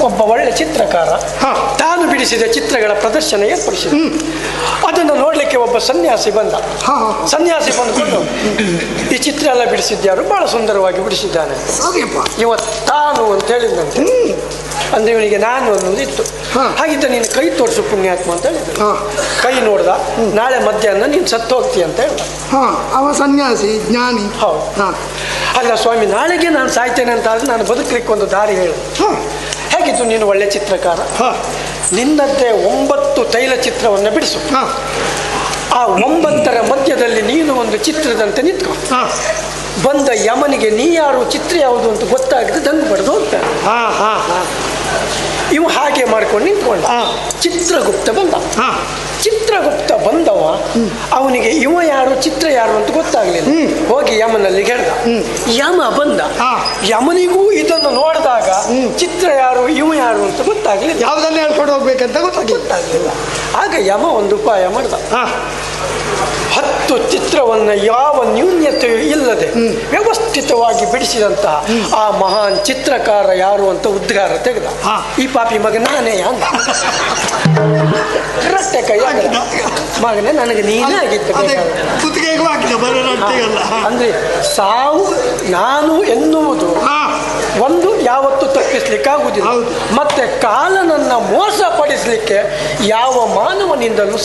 ಒಬ್ಬ ಒಳ್ಳೆ ಚಿತ್ರಕಾರ. ಹಾ. ತಾನು ಬಿಡಿಸಿದ ಚಿತ್ರಗಳ ಪ್ರದರ್ಶನ ಏರ್ಪಡಿಸಿದ. ಅದನ್ನು ನೋಡಲಿಕ್ಕೆ ಒಬ್ಬ ಸನ್ಯಾಸಿ ಬಂದ. ಸನ್ಯಾಸಿ ಬಂದುಕೊಂಡು ಈ ಚಿತ್ರ ಎಲ್ಲ ಬಿಡಿಸಿದ್ಯಾರು? ಬಹಳ ಸುಂದರವಾಗಿ ಬಿಡಿಸಿದ್ದಾನೆ. ಸರಿಯಪ್ಪ ಇವ ತಾನು ಅಂತ ಹೇಳಿದಂತೆ ಅಂದ್ರೆ ಇವನಿಗೆ ನಾನು ಅನ್ನೋದು ಇತ್ತು. ಹಾ. ಹಾಗಿದ್ದ ನೀನು ಕೈ ತೋರಿಸು ಪುಣ್ಯಾತ್ಮ ಅಂತ ಹೇಳಿದ ಹಾ. ಕೈ ನೋಡ್ದ ನಾಳೆ ಮಧ್ಯಾಹ್ನ ನೀನು ಸತ್ತು ಹೋಗ್ತೀಯ ಅಂತ ಹೇಳ್ದ. ಹಾ ಅವ ಸನ್ಯಾಸಿ ಜ್ಞಾನಿ. ಹೌದು. ಹಾ. ಅಲ್ಲ ಸ್ವಾಮಿ ನಾಳೆಗೆ ನಾನು ಸಾಯ್ತೇನೆ ಅಂತ ಆದ್ರೆ ನಾನು ಬದುಕಲಿಕ್ಕೆ ಒಂದು ದಾರಿ ಹೇಳು. ಹಾ ಹೇಗಿತ್ತು ನೀನು ಒಳ್ಳೆ ಚಿತ್ರಕಾರ? ನಿನ್ನದ್ದೇ ಒಂಬತ್ತು ತೈಲ ಚಿತ್ರವನ್ನು ಬಿಡಿಸು. ಹಾ. ಆ ಒಂಬತ್ತರ ಮಧ್ಯದಲ್ಲಿ ನೀನು ಒಂದು ಚಿತ್ರದಂತೆ ನಿಂತ್ಕೊ. ಹಾ. ಬಂದ ಯಮನಿಗೆ ನೀ ಯಾರು ಚಿತ್ರ ಯಾವುದು ಅಂತ ಗೊತ್ತಾಗದೆ ದಂಗು ಬಡ್ದು ಹೋಗ್ತಾನೆ ಹಾ ಹಾ ಹಾ. ಇವು ಹಾಗೆ ಮಾಡ್ಕೊಂಡು ನಿಂತ್ಕೊಂಡ. ಚಿತ್ರಗುಪ್ತ ಬಂದ. ಹಾ. ಚಿತ್ರಗುಪ್ತ ಬಂದವ. ಅವನಿಗೆ ಇವ ಯಾರು ಚಿತ್ರ ಯಾರು ಅಂತ ಗೊತ್ತಾಗ್ಲಿಲ್ಲ. ಹೋಗಿ ಯಮನಲ್ಲಿ ಹೇಳ್ದ. ಯಮ ಬಂದ. ಯಮನಿಗೂ ಇದನ್ನು ನೋಡಿದಾಗ ಚಿತ್ರ ಯಾರು ಇವ ಯಾರು ಅಂತ ಗೊತ್ತಾಗ್ಲಿಲ್ಲ. ಯಾವ್ದನ್ನ ಹೇಳ್ಕೊಂಡು ಹೋಗ್ಬೇಕಂತ ಗೊತ್ತಾಗಿಲ್ಲ ಗೊತ್ತಾಗ್ಲಿಲ್ಲ. ಆಗ ಯಮ ಒಂದು ಉಪಾಯ ಮಾಡ್ದ. ಹಾ. ಹತ್ತು ಚಿತ್ರವನ್ನು ಯಾವ ನ್ಯೂನ್ಯತೆಯೂ ಇಲ್ಲದೆ ವ್ಯವಸ್ಥಿತವಾಗಿ ಬಿಡಿಸಿದಂತಹ ಆ ಮಹಾನ್ ಚಿತ್ರಕಾರ ಯಾರು ಅಂತ ಉದ್ಗಾರ ತೆಗೆದ. ಈ ಪಾಪಿ ಮಗ ನಾನೇ ಅಂದ. ರಟ್ಟೆ ಕೈ. ಮಗನೇ ನನಗೆ ನೀನೇ ಆಗಿತ್ತು ಅಂದ್ರೆ ಸಾವು ನಾನು ಎನ್ನುವುದು ಒಂದು ಯಾವತ್ತು ತಪ್ಪಿಸ್ಲಿಕ್ಕೆ ಆಗುದಿಲ್ಲ ಮತ್ತೆ ಕಾಲನನ್ನ ಮೋಸ ಪಡಿಸ್ಲಿಕ್ಕೆ ಯಾವ ಮಾನವನಿಂದಲೂ